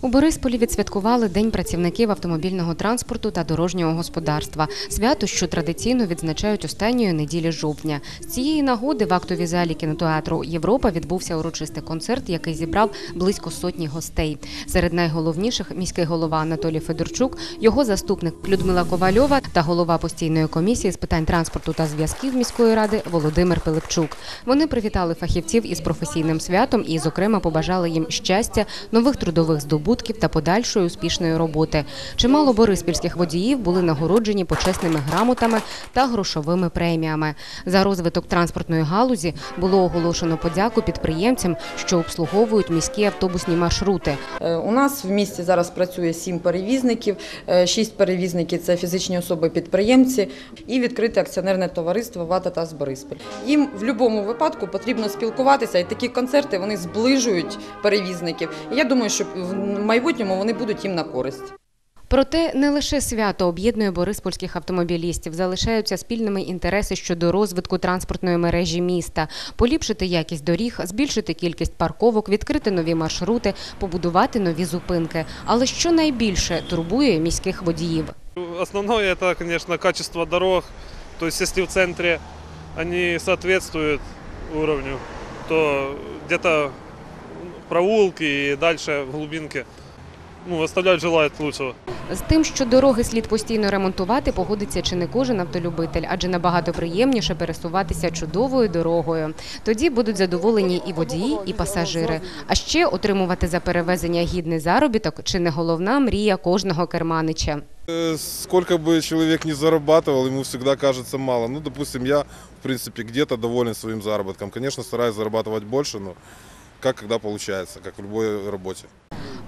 У Борисполі відсвяткували День працівників автомобільного транспорту та дорожнього господарства. Свято, що традиційно відзначають останньої неділі жовтня. З цієї нагоди в актовій залі кінотеатру Європа відбувся урочистий концерт, який зібрав близько сотні гостей. Серед найголовніших міський голова Анатолій Федорчук, його заступник Людмила Ковальова та голова постійної комісії з питань транспорту та зв'язків міської ради Володимир Пилипчук. Вони привітали фахівців із професійним святом і, зокрема, побажали їм щастя, нових трудових здобутків та подальшої успішної роботи. Чимало бориспільських водіїв були нагороджені почесними грамотами та грошовими преміями. За розвиток транспортної галузі було оголошено подяку підприємцям, що обслуговують міські автобусні маршрути. Е, У нас в місті зараз працює сім перевізників, е, шість перевізників це фізичні особи-підприємці і відкрите акціонерне товариство «Вата та Бориспіль». Їм в будь-якому випадку потрібно спілкуватися, і такі концерти вони зближують перевізників. Я думаю, що в майбутньому вони будуть їм на користь. Проте не лише свято об'єднує бориспольських автомобілістів, залишаються спільними інтереси щодо розвитку транспортної мережі міста, поліпшити якість доріг, збільшити кількість парковок, відкрити нові маршрути, побудувати нові зупинки. Але що найбільше турбує міських водіїв? Основное это, конечно, качество дорог. То есть, если в центре они соответствуют уровню, то где-то проулки и дальше в глубинке ну, оставляют желать лучшего. З тим, що дороги слід постійно ремонтувати, погодиться чи не кожен автолюбитель, адже набагато приємніше пересуватися чудовою дорогою. Тоді будуть задоволені і водії, і пасажири. А ще отримувати за перевезення гідний заробіток чи не головна мрія кожного керманича. Э, Сколько бы человек не зарабатывал, ему всегда кажется мало. Ну, допустим, я, в принципе, где-то доволен своим заработком. Конечно, стараюсь зарабатывать больше, но как когда получается, как в любой работе.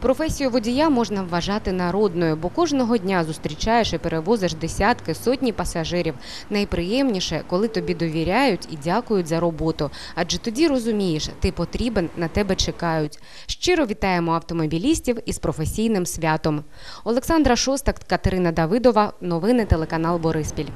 Професію водія можна вважати народною, бо кожного дня зустрічаєш і перевозиш десятки, сотні пасажирів. Найприємніше, коли тобі довіряють і дякують за роботу. Адже тоді розумієш, ти потрібен, на тебе чекають. Щиро вітаємо автомобілістів із професійним святом. Олександра Шостак, Катерина Давидова. Новини телеканал Бориспіль.